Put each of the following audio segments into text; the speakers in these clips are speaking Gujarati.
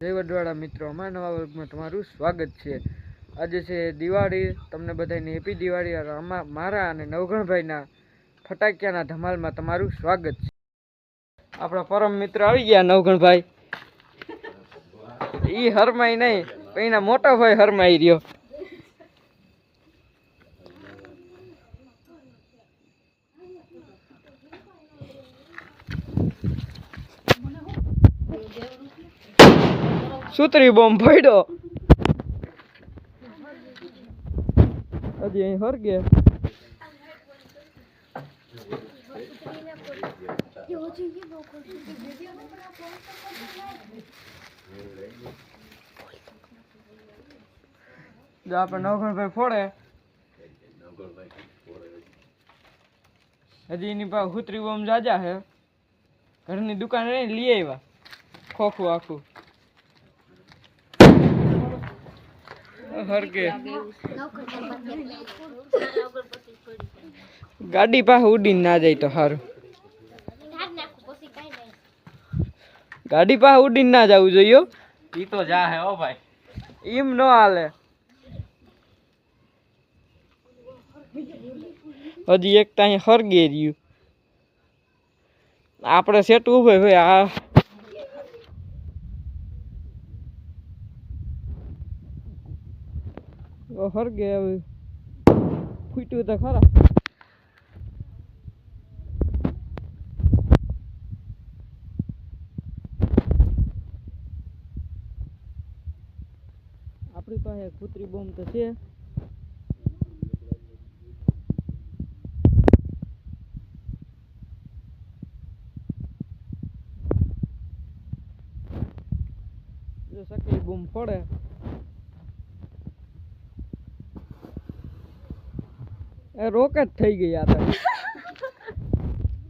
જય વડવાળા મિત્રો, અમારા નવા વર્ગમાં તમારું સ્વાગત છે. આજે છે દિવાળી, તમને બધાને હેપી દિવાળી અને મારા અને નવગણભાઈના ફટાકિયાના ધમાલમાં તમારું સ્વાગત છે. આપણા પરમ મિત્ર આવી ગયા નવગણભાઈ. ઈ હરમાઈ નહીં એના મોટા ભાઈ હરમાઈ રહ્યો. સુતરી બોમ્બ પડ્યો હજી અહીં હરગે જો આપણે નવગણભાઈ ફોડે હજી એની પાસે હુતરી બોમ્બ જાજા હે ઘરની દુકાન રહી લઈ આવ્યા ખોખું આખું હરકે. ગાડી પાસે ઉડીને ના જાય તો સારું ગાડી પાસે ઉડીને ના જવું જોઈએ હો. ઈ તો જા હે ઓ ભાઈ. એમ ન હાલે. હજી એક ત્યાં હરગે રહ્યું આપણે સેટ ઉભે ભાઈ આ ઓ હરગે હવે. ફૂટ્યું તો ખરા. આપણી પાસે કૂતરી બોમ્બ તો છે. સકી બૂમ બોમ્બ ફોડે એ રોકેટ થઈ ગઈ આ તો.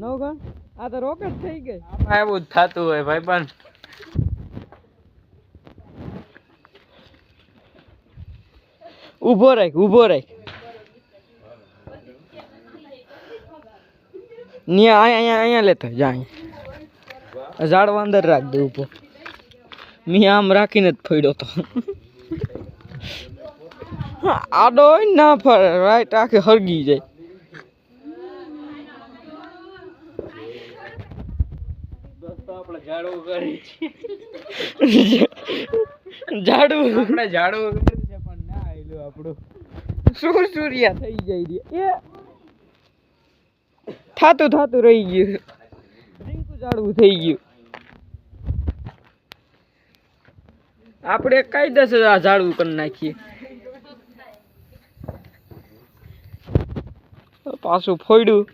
નવગણ આ તો રોકેટ થઈ ગઈ. આમાં એવું જ થતું હોય ભાઈ પણ ઊભો રાખ ઊભો રાખ. ન્યા અહીંયા અહીંયા અહીંયા લેતો જા અહીંયા ઝાડવા અંદર રાખ દે ઊભો. મેં આમ રાખીને જ ફોડ્યો તો. હા, આડો ના ફરે રાઈટ આખે હરગી જાય. થાતું થાતું રહી ગયું. ઝાડવું થઈ ગયું. આપણે કાયદેસર આ ઝાડવું કરી નાખીએ. પાછું ફોડ્યું.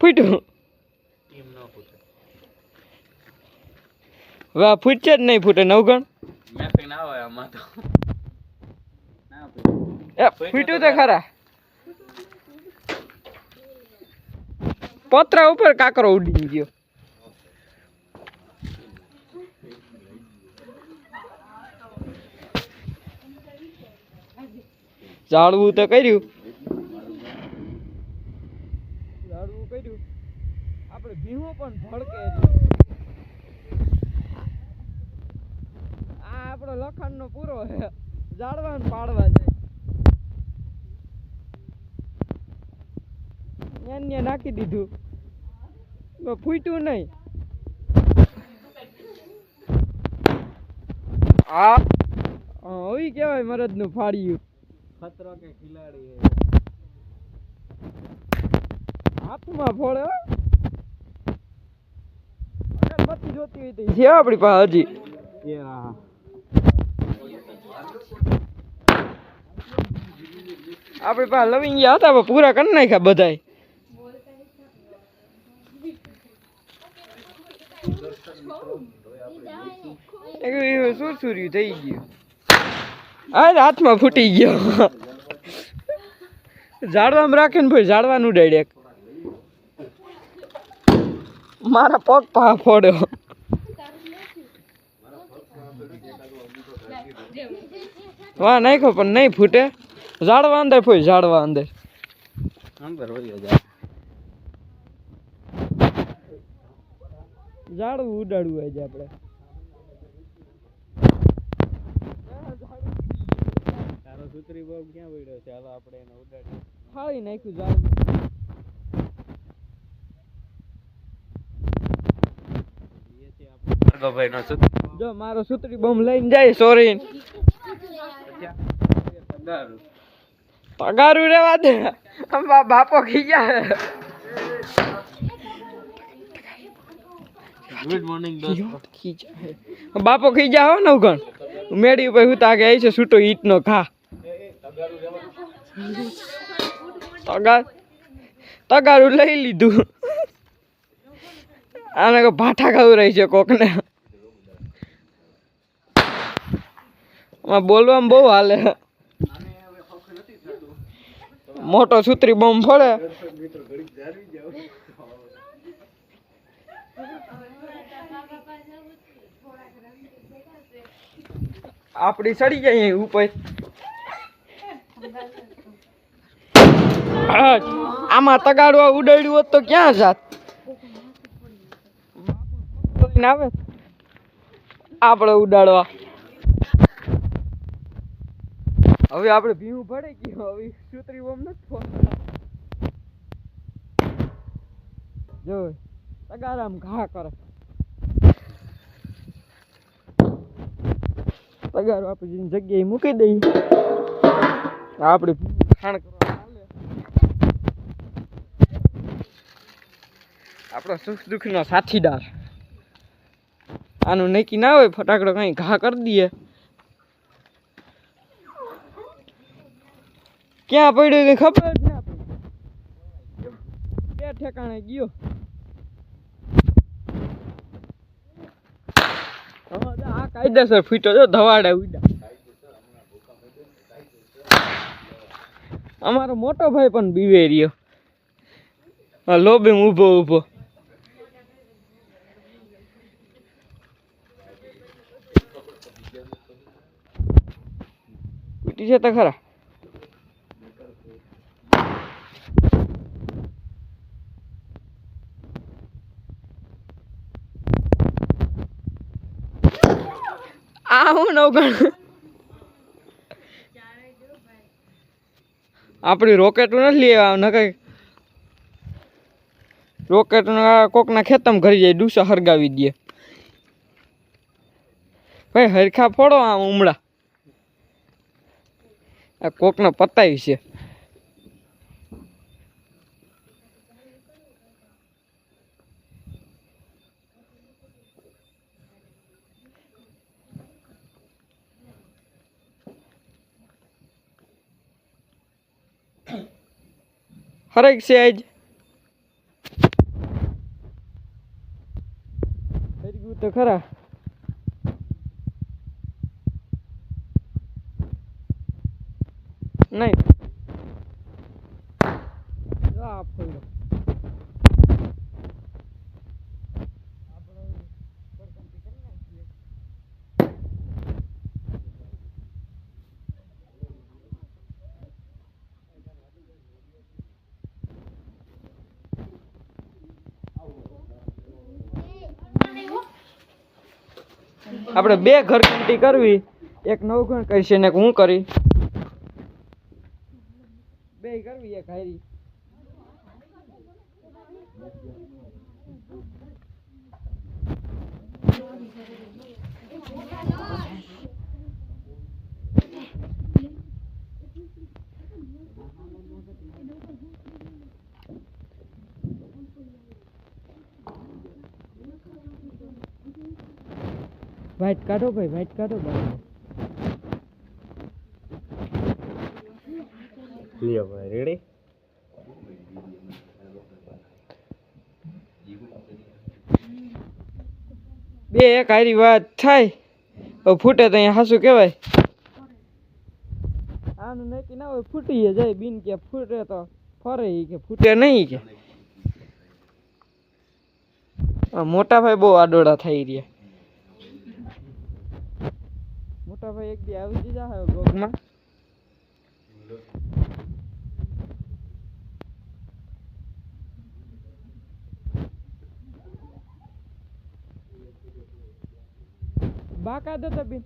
ફૂટ્યું. હવે આ ફૂટશે જ નહીં ફૂટે નવગણ ફૂટ્યું તો ખરા. પતરા ઉપર કાકરો ઉડી ગયો. ઝાડવું તો કર્યું. ઝાડવું કર્યું. આપણે ભીમો પણ ભડકે આ આપણો લખાણનો પૂરો છે. ઝાડવા ને પાડવા જાય નાખી દીધું. તો ફૂટ્યું નહીં. આ ઓય કેવાય મરદનું ફાડ્યું ખતરો કે ખિલાડી હે હાથમાં ફોડે હો. અગરબત્તી જોતી હોય તો છે આપણી પાસે હજી. એ હા આપણી પાસે લવિંગિયા હતા પણ પૂરા કરી નાખ્યા બધાય. એક સુરસુર્યું થઈ ગયું. આ હાથમાં ફૂટી ગયો. ઝાડવામાં રાખે ને ભાઈ ઝાડવાનું ડાયરેક્ટ મારા પગ પા ફોડ્યો વાહ નાખો પણ નહીં ફૂટે. ઝાડવા અંદર ફોઈ, ઝાડવા અંદર. ઝાડવું ઉડાડવું આજે આપણે. સુતરી બોમ્બ ક્યાં પડ્યો છે? હાલો આપણે એને ઉડાડીએ. ફાળી નાખ્યું નો જો મારો સુતરી બમ લઈને જાય સોરી પગારું રેવા દે. અંબા બાપો ખીજા ગુડ મોર્નિંગ દોસ્તો. બાપો ખીજા હો નવગણ મેડી ઉપર હું તાગે આવી છે છૂટો ઈટનો ઘા. તગાર લઈ લીધું. આને કો ભાઠા ખાવું રહી છે કોકને. આમાં બોલવામાં બહુ હાલે. મોટો સુતરી બોમ્બ ફળે. આપડી સડી જાય ઉપર. આમાં તગાડવા ઉડાડ્યું હોત તો ક્યાં જાત? આવે? આપણે ઉડાડવા. હવે આપણે ભીવું પડે કે હવે સુતરી બોમ્બ નથી ફોન જો, તગારામ ઘા કરે. તગારો આપણે જગ્યાએ મૂકી દઈએ. આપણે ખાણ કરવા હાલે આપણો સુખ દુઃખનો સાથીદાર. આનું નક્કી ના હોય, ફટાકડો કઈ ઘા કરી દઈએ. ક્યાં પડ્યું કઈ ખબર જ ના બે ઠેકાણે ગયો. આ કાયદેસર ફીટો જો ધવાડે ઉડા અમારો મોટો ભાઈ પણ બીવે રહ્યો. લોબી ઊભો ઊભો. ઉઠી છે તો ખરા. આ હું નવગણ આપણી રોકેટ નથી લેવા ન કઈ. રોકેટ કોકના ખેતમ ઘરી જાય, ડૂસા હરગાવી દે. ભાઈ, હરખા ફોડો આ ઉમળા. આ કોકનો પતાય છે. હરેક છે આજ હરગ્યું તો ખરા નહીં જો આ ફોડ્યો. આપણે પડકામથી કરી નાખીએ. આપણે બે ઘર ઘંટી કરવી. એક નવઘણ કરશે ને હું કરી. બે કરવી, એક હારી. વાઈટ કાઢો ભાઈ વાઇટ કાઢો ભાઈ લ્યો ભાઈ રેડી બે એક હારી વાત થાય. ફૂટે તો અહીંયા હાસું કહેવાય. આનું નક્કી ના હોય ફૂટી જાય બિન કે ફૂટે તો ફરે કે ફૂટે નહીં કે. મોટા ભાઈ બહુ આડોડા થઈ રહ્યા. મોટા ભાઈ એક દી આવી દીધા હે ગોગમાં બાકા દો તો બિન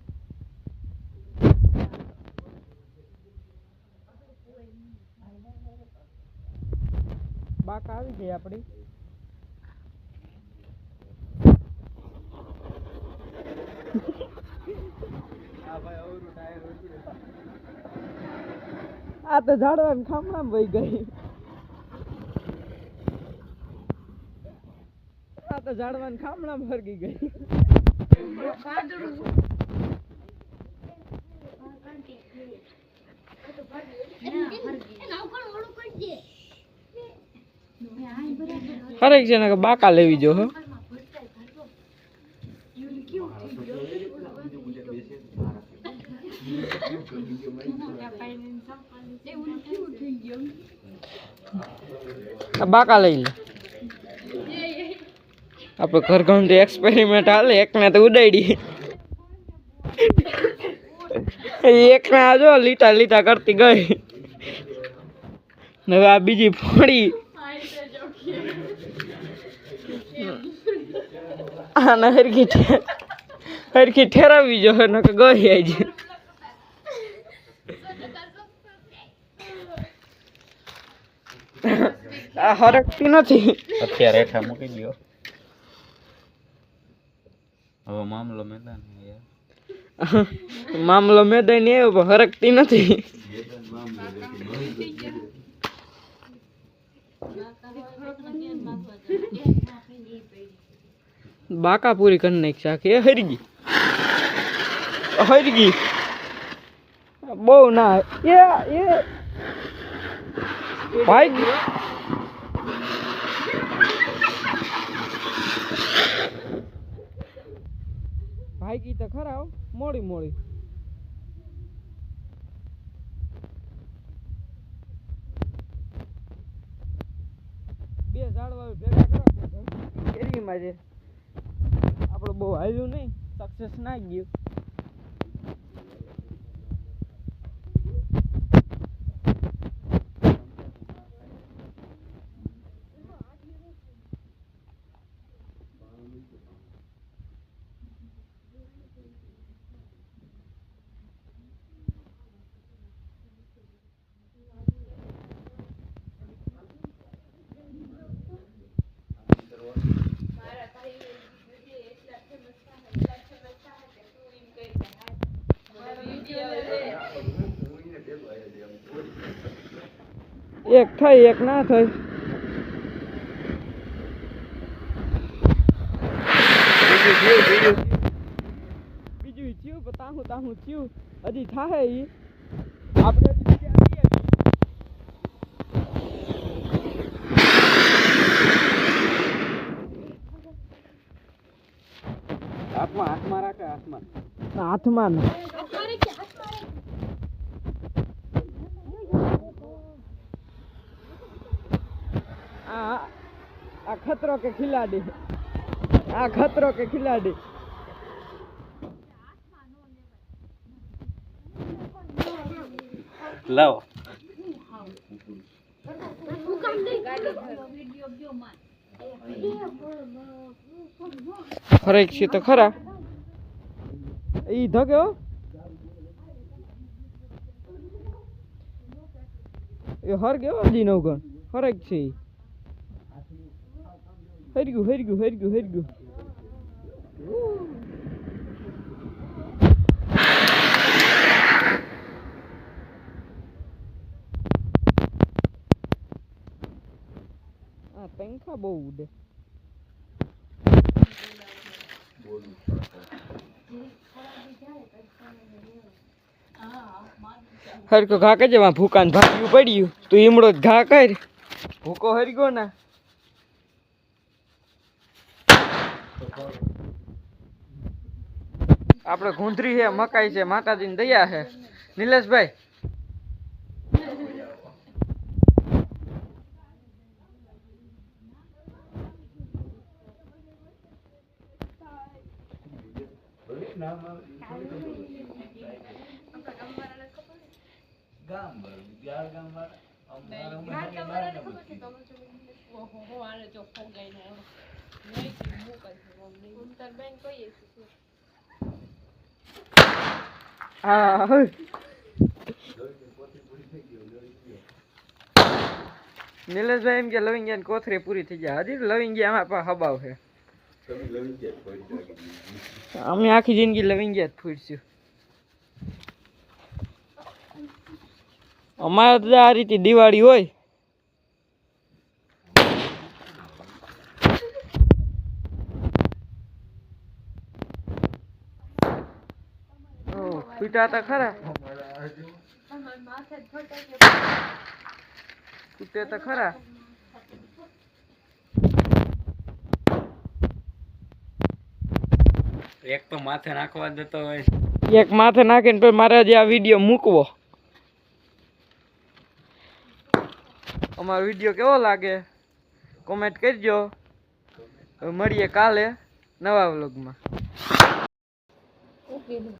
બાકા આવી ગઈ આપણી આ તો ઝાડવાની ખામણામાં વહી ગઈ. આ તો ઝાડવાની ખામણામાં ફરગી ગઈ. હરેક છે ને બાકા લેવી જો હો. બાકા લઈ લે. આપણે ઘર ગમતી એક્સપેરિમેન્ટ હાલે, એકને તો ઉડાડી. એકને આ જો લીટા લીટા કરતી ગઈ. હવે આ બીજી ફોડી. આને હરખી હરખી ઠેરાવી જો, ન કે ગઈ આજે આ હરકતી નથી. અત્યારે હેઠા મૂકી દો હવે મામલો મેદાન મામલો મેદાન એ હરકતી નથી. બાકા પૂરી કરી નાખી આખી એ હરગી હરગી બહુ ના. એ એ. ભાઈ ભાઈ તો ખરા. મોડી મોડી બે ઝાડવા ભેગા કરો કેરીમાં છે આપણે બહુ હાલ્યું નહીં સક્સેસ ના ગયું એક થઈ એક ના થઈ. બીજું થયું પણ તાહું તાહું થયું. હજી થાય ઈ. આપણે. હાથમાં હાથમાં રાખે હાથમાં. હાથમાં ના. આ આ ખતરો કે ખિલાડી? આ ખતરો કે ખિલાડી? લાવો. છે તો ખરા. ઈ ધગ્યો એ હર ગયો હજી નવગણ? ફરક છે હરગ્યું હરગ્યું હરગ્યું હરગ્યું આ પંખા બહુ ઉડે હરકો ઘા કરજે ભૂકાન ભાગ્યું પડ્યું તું ઈમડો જ ઘા કર ભૂકો હરગો ના આપણે ગુંદરી છે મકાઈ છે માતાજીની દયા છે. નિલેશભાઈ હા. નિલેશભાઈ એમ કે લવિંગિયા ની કોથરી પૂરી થઈ ગયા. હજી લવિંગિયા આમાં પણ હબાવ છે. અમે આખી જિંદગી લવિંગિયા જ ફૂટશું અમારે તો આ રીતે દિવાળી હોય. ફૂટ્યા હતા ખરા? ફૂટે તો ખરા? એક તો માથે નાખવા દેતો હોય. એક માથે નાખીને પછી મારે આજે આ વીડિયો મૂકવો. અમારો વીડિયો કેવો લાગે? કોમેન્ટ કરજો. મળીએ કાલે નવા વ્લોગમાં.